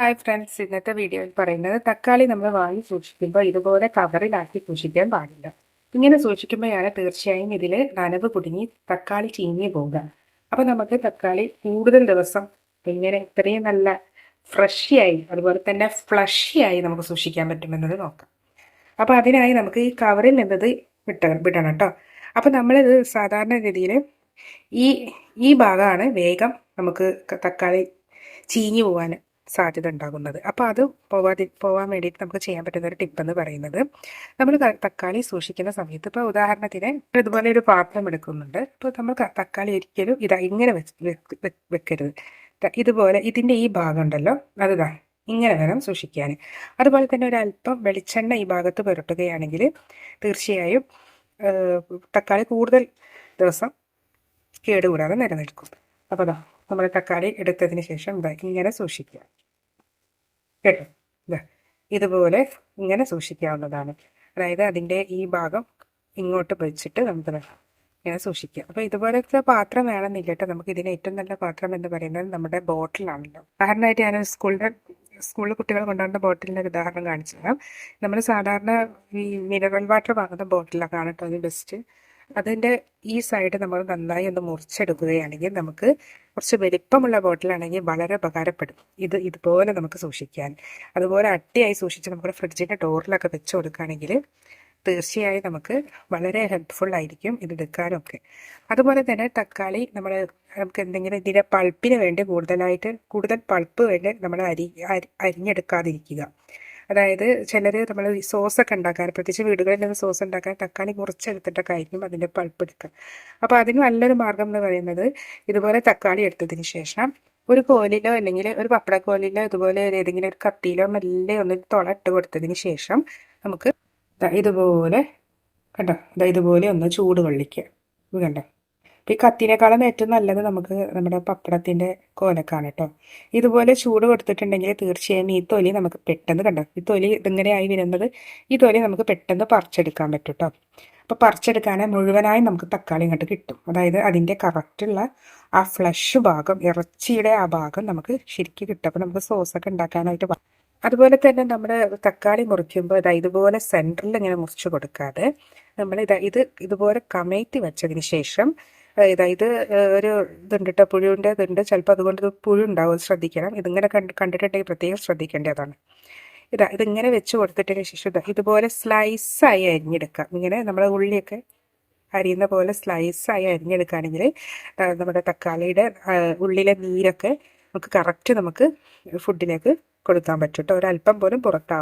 Hi friends ഇന്നത്തെ വീഡിയോയിൽ പറയുന്നത് തക്കാളി നമ്മൾ വാങ്ങി സൂക്ഷിക്കുമ്പോൾ ഇതുപോലെ കവറിലാക്കി സൂക്ഷിക്കാൻ പാടില്ല. ഇങ്ങനെ സൂക്ഷിക്കുമ്പോഴാണ് തീർച്ചയായും ഇതിൽ നനവ് കുടുങ്ങി തക്കാളി ചീഞ്ഞു പോകുക അപ്പോൾ നമുക്ക് തക്കാളി കൂടുതൽ ദിവസം ഇങ്ങനെ ഇത്രയും നല്ല ഫ്രഷിയായി അതുപോലെ തന്നെ ഫ്ലഷിയായി നമുക്ക് സൂക്ഷിക്കാൻ പറ്റുമെന്നത് നോക്കാം. അപ്പോൾ അതിനായി നമുക്ക് ഈ കവറിൽ നിന്നത് വിട്ട വിടണം കേട്ടോ. അപ്പോൾ നമ്മളിത് സാധാരണ രീതിയിൽ ഈ ഈ ഭാഗമാണ് വേഗം നമുക്ക് തക്കാളി ചീഞ്ഞു പോകാൻ സാധ്യത ഉണ്ടാകുന്നത്. അപ്പോൾ അത് പോവാതി പോകാൻ വേണ്ടിയിട്ട് നമുക്ക് ചെയ്യാൻ പറ്റുന്ന ഒരു ടിപ്പ് എന്ന് പറയുന്നത് നമ്മൾ തക്കാളി സൂക്ഷിക്കുന്ന സമയത്ത് ഇപ്പോൾ ഉദാഹരണത്തിന് ഇതുപോലെ ഒരു പാത്രം എടുക്കുന്നുണ്ട്. അപ്പോൾ നമ്മൾ തക്കാളി ഒരിക്കലും ഇതാ ഇങ്ങനെ വെക്കരുത്. ഇതുപോലെ ഇതിന്റെ ഈ ഭാഗം ഉണ്ടല്ലോ അതിതാ ഇങ്ങനെ വേണം സൂക്ഷിക്കാൻ അതുപോലെ തന്നെ ഒരു അല്പം വെളിച്ചെണ്ണ ഈ ഭാഗത്ത് പുരട്ടുകയാണെങ്കിൽ തീർച്ചയായും തക്കാളി കൂടുതൽ ദിവസം കേടുകൂടാതെ നിലനിൽക്കും. അപ്പോൾ അതാ നമ്മൾ തക്കാളി എടുത്തതിന് ശേഷം ഇതാ ഇങ്ങനെ സൂക്ഷിക്കുക. കേട്ടോ? ഇതാ ഇതുപോലെ ഇങ്ങനെ സൂക്ഷിക്കാവുന്നതാണ്. അതായത് അതിന്റെ ഈ ഭാഗം ഇങ്ങോട്ട് വെച്ചിട്ട് നമുക്ക് ഇങ്ങനെ സൂക്ഷിക്കുക. അപ്പോൾ ഇതുപോലത്തെ പാത്രം വേണമെന്നില്ല കേട്ടോ. നമുക്ക് ഇതിന് ഏറ്റവും നല്ല പാത്രം എന്ന് പറയുന്നത് നമ്മുടെ ബോട്ടിലാണല്ലോ. ഉദാഹരണമായിട്ട് ഞാൻ സ്കൂളിലെ സ്കൂളിൽ കുട്ടികൾ കൊണ്ടുവന്ന ബോട്ടിലിന്റെ ഒരു ഉദാഹരണം കാണിച്ചു തരാം. നമ്മൾ സാധാരണ ഈ മിനറൽ വാട്ടർ വാങ്ങുന്ന ബോട്ടിലൊക്കെ കേട്ടോ. അത് ബെസ്റ്റ് അതിന്റെ ഈ സൈഡ് നമ്മൾ നന്നായി ഒന്ന് മുറിച്ചെടുക്കുകയാണെങ്കിൽ നമുക്ക് കുറച്ച് വലിപ്പമുള്ള ബോട്ടിലാണെങ്കിൽ വളരെ ഉപകാരപ്പെടും. ഇത് ഇതുപോലെ നമുക്ക് സൂക്ഷിക്കാൻ. അതുപോലെ അട്ടിയായി സൂക്ഷിച്ച് നമുക്ക് ഫ്രിഡ്ജിന്റെ ഡോറിലൊക്കെ വെച്ച് കൊടുക്കുകയാണെങ്കിൽ തീർച്ചയായും നമുക്ക് വളരെ ഹെൽപ്ഫുൾ ആയിരിക്കും ഇത് എടുക്കാനൊക്കെ. അതുപോലെ തന്നെ തക്കാളി നമ്മൾ നമുക്ക് എന്തെങ്കിലും ഇതിന്റെ പൾപ്പിന് വേണ്ടി കൂടുതലായിട്ട് കൂടുതൽ പൾപ്പ് വേണ്ടി നമ്മൾ അരി അരിഞ്ഞെടുക്കാതിരിക്കുക. അതായത് ചിലർ നമ്മൾ സോസൊക്കെ ഉണ്ടാക്കാൻ പ്രത്യേകിച്ച് വീടുകളിൽ നിന്ന് സോസ് ഉണ്ടാക്കാൻ തക്കാളി മുറിച്ചെടുത്തിട്ടൊക്കെ ആയിരിക്കും അതിന്റെ പൾപ്പ് എടുക്കുക. അപ്പോൾ അതിന് നല്ലൊരു മാർഗം എന്ന് പറയുന്നത് ഇതുപോലെ തക്കാളി എടുത്തതിന് ശേഷം ഒരു കോലിലോ അല്ലെങ്കിൽ ഒരു പപ്പട പപ്പടക്കോലിലോ ഇതുപോലെ ഏതെങ്കിലും ഒരു കത്തിയിലോ മെല്ലെ ഒന്ന് തുള ഇട്ട് കൊടുത്തതിന് ശേഷം നമുക്ക് ഇതുപോലെ കണ്ടോ? ഇതുപോലെ ഒന്ന് ചൂട് കൊള്ളിക്കുക. കണ്ടോ? ഈ കത്തിനേക്കാളും ഏറ്റവും നല്ലത് നമുക്ക് നമ്മുടെ പപ്പടത്തിന്റെ കോലക്കാണ് കേട്ടോ. ഇതുപോലെ ചൂട് കൊടുത്തിട്ടുണ്ടെങ്കിൽ തീർച്ചയായും ഈ തൊലി നമുക്ക് പെട്ടെന്ന് കണ്ടോ ഈ തൊലി ഇതിങ്ങനെയായി വരുന്നത് ഈ തൊലി നമുക്ക് പെട്ടെന്ന് പറിച്ചെടുക്കാൻ പറ്റും കേട്ടോ. അപ്പോൾ പറിച്ചെടുക്കാൻ മുഴുവനായി നമുക്ക് തക്കാളി ഇങ്ങോട്ട് കിട്ടും. അതായത് അതിന്റെ കറക്റ്റുള്ള ആ ഫ്ലഷ് ഭാഗം ഇറച്ചിയുടെ ആ ഭാഗം നമുക്ക് ശരിക്കും കിട്ടും. അപ്പോൾ നമുക്ക് സോസൊക്കെ ഉണ്ടാക്കാനായിട്ട് അതുപോലെ തന്നെ നമ്മൾ തക്കാളി മുറിക്കുമ്പോൾ ഇതാ ഇതുപോലെ സെന്ററിൽ ഇങ്ങനെ മുറിച്ച് കൊടുക്കാതെ നമ്മൾ ഇതാ ഇത് ഇതുപോലെ കമഴ്ത്തി വെച്ചതിന് ശേഷം ഇതാ ഇത് ഒരു ഇതുണ്ട് കേട്ടോ പുഴുവിന്റെ ഇതുണ്ട് ചിലപ്പോൾ അതുകൊണ്ട് ഇത് ശ്രദ്ധിക്കണം. ഇതിങ്ങനെ കണ്ട് കണ്ടിട്ടുണ്ടെങ്കിൽ പ്രത്യേകം ശ്രദ്ധിക്കേണ്ടതാണ്. ഇതാ ഇതിങ്ങനെ വെച്ച് കൊടുത്തിട്ടതിന് ശേഷം ഇതാ ഇതുപോലെ സ്ലൈസായി അരിഞ്ഞെടുക്കാം. ഇങ്ങനെ നമ്മുടെ ഉള്ളിയൊക്കെ അരിയുന്ന പോലെ സ്ലൈസായി അരിഞ്ഞെടുക്കുകയാണെങ്കിൽ നമ്മുടെ തക്കാളിയുടെ ഉള്ളിലെ നീരൊക്കെ നമുക്ക് കറക്റ്റ് നമുക്ക് ഫുഡിലേക്ക് കൊടുക്കാൻ പറ്റും കേട്ടോ ഒരല്പം പോലും പുറത്താവും